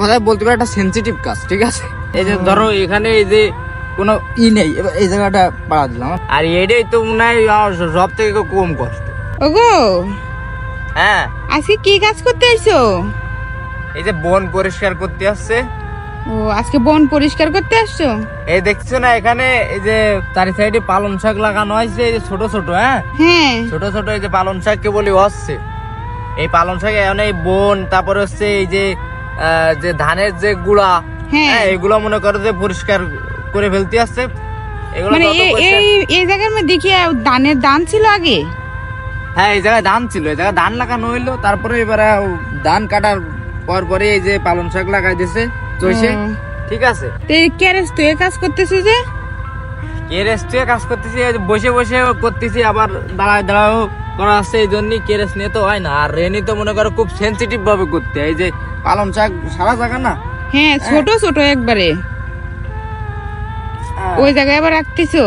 কথায় বলতে পারে একটা সেন্সিটিভ কাজ ঠিক আছে? এই যে ধরো এখানে এই যে কোনো ই নেই এবার এই জায়গাটা পাড়া দিলাম। আর এটাই তো মনে হয় সব থেকে কম কষ্ট। ওগো! হ্যাঁ। আজকে কি কাজ করতে আইছো এই যে বন পরিষ্কার করতে আসছে। ও আজকে বন পরিষ্কার করতে আসছো? এই দেখছ না এখানে এই যে চারি সাইডে পালন শাক লাগানো হয়েছে এই যে ছোট ছোট হ্যাঁ? হ্যাঁ। ছোট ছোট এই যে পালন শাককে বলি হচ্ছে। এই পালন শাকে এখন এই বন তারপরে হচ্ছে এই যে যে ধানের যে গুড়া হ্যাঁ। হ্যাঁ এগুলো মনে করো যে পরিষ্কার করে ফেলতে আসছে। মানে এই এই জায়গার মধ্যে দেখি ধানের দান ছিল আগে? হ্যাঁ এই জায়গায় ধান ছিল এই জায়গায় ধান লাগানো হইল। তারপরে এবারে ধান কাটার পর পরে এই যে পালন শাক লাগাই দিছে চইছে। ঠিক আছে। ক্যারেজ তুই কাজ করতেছিস যে? কে রেস্টে কাজ করতেছি বসে বসে করতেছি আবার দাঁড়ায় দাঁড়াও করা আছে এই জন্যই কেরেস নিয়ে তো হয় না। আর রেনি তো মনে করো খুব সেন্সিটিভ ভাবে করতে। এই যে শাক সারা জায়গা না? হ্যাঁ ছোট ছোট একবারে। ওই জায়গায় আবার রাখতেছো?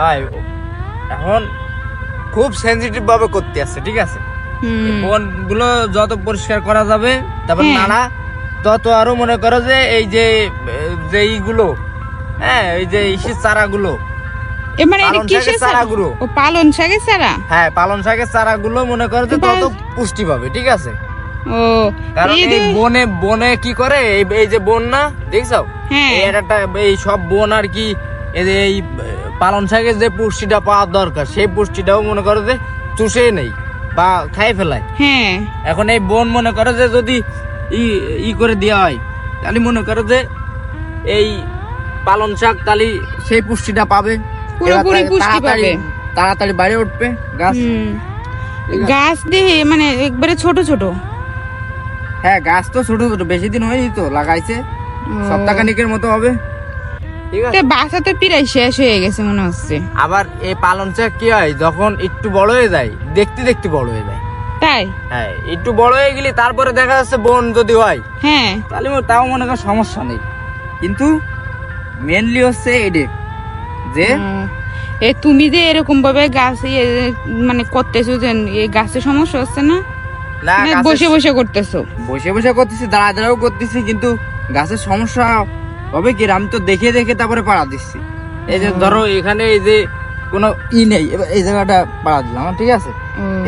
হয় এখন খুব সেন্সিটিভ ভাবে করতে আছে ঠিক আছে? বনগুলো যত পরিষ্কার করা যাবে তারপর হ্যাঁ। নাড়া তত আরও মনে করো যে এই যে যে এইগুলো হ্যাঁ এই যে ইসির চারাগুলো এ মানে এটা কিসের চারাগুলো। ও পালন শাকের চারা? হ্যাঁ পালন শাকের চারাগুলো মনে করো যে তত পুষ্টি পাবে ঠিক আছে? ও কারণ এই এই বনে বনে কি করে? এই এই যে বন না দেখছ? হ্যাঁ। এই একটা এই সব বন আর কি এই পালন শাকের যে পুষ্টিটা পাওয়ার দরকার সেই পুষ্টিটাও মনে করো যে চুষে নেই বা খাই ফেলায়। হ্যাঁ। এখন এই বন মনে করো যে যদি ই ই করে দেওয়া হয় তাহলে মনে করো যে এই পালন শাক তাহলে সেই পুষ্টিটা পাবে। পুরোপুরি পুষ্টি পাবে। তাড়াতাড়ি বাইরে উঠবে গাছ। গাছ দিয়ে মানে একবারে ছোট ছোট। হ্যাঁ গাছ তো ছোট ছোট বেশি দিন হয়নি তো লাগাইছে। সপ্তাহখানিকের মতো হবে। বাসা তো প্রায় শেষ হয়ে গেছে মনে হচ্ছে। আবার এই পালন শাক কি হয় যখন একটু বড় হয়ে যায় দেখতে দেখতে বড় হয়ে যায়। তাই? হ্যাঁ একটু বড় হয়ে গেলে তারপরে দেখা যাচ্ছে বোন যদি হয় হ্যাঁ। তাহলে তাও মনে কর সমস্যা নেই। কিন্তু মেনলি হচ্ছে এডে যে? এ তুমি যে এরকম ভাবে গাছ মানে করতেছো যে এই গাছের সমস্যা হচ্ছে না? না মানে বসে বসে করতেছো? বসে বসে করতেছি দাঁড়া দাঁড়াও করতেছি কিন্তু গাছের সমস্যা হবে কি? আমি তো দেখে দেখে তারপরে পাড়া দিচ্ছি। এই যে ধরো এখানে এই যে কোনো ই নেই এই জায়গাটা পাড়া দিলাম ঠিক আছে?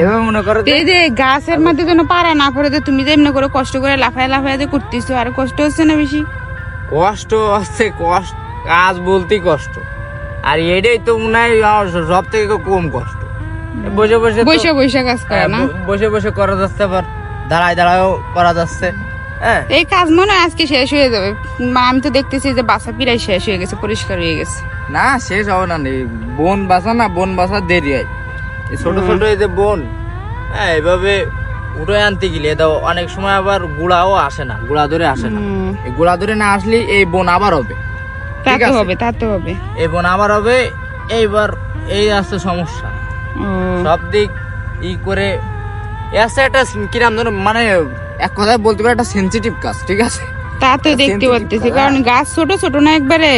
এভাবে মনে করো এই যে গাছের মধ্যে যেন পারা না পড়ে যে তুমি যে এমনি করে কষ্ট করে লাফায় লাফায় যে করতেছো আর কষ্ট হচ্ছে না বেশি? কষ্ট হচ্ছে কষ্ট কাজ বলতেই কষ্ট। আর এটাই তো মনে হয় সব থেকে কম কষ্ট। বসে বসে বসে বসে কাজ করে হ্যাঁ, না? বসে বসে করা যাচ্ছে আবার। দাঁড়ায় দাঁড়ায়ও করা যাচ্ছে। হ্যাঁ। এই কাজ মনে হয় আজকে শেষ হয়ে যাবে। মা আমি তো দেখতেছি যে বাসা পিরাই শেষ হয়ে গেছে পরিষ্কার হয়ে গেছে। না শেষ হবে না রে। বন বাসা না বন বাসা দেরি হয়। এই ছোট ছোট এই যে বন হ্যাঁ এইভাবে উঠে আনতে গেলে তো অনেক সময় আবার গুড়াও আসে না গুড়া ধরে আসে না। এই গুড়া ধরে না আসলে এই বন আবার হবে। তা হবে তা তো হবে। এইবার এই আসছে সমস্যা। সব দিক ই করে আছে একটা কিরাম ধরো মানে এক কথায় বলতে পারে একটা সেনসিটিভ কাজ ঠিক আছে? তা তো দেখতে পারতেছি কারণ গাছ ছোট ছোট না একবারে?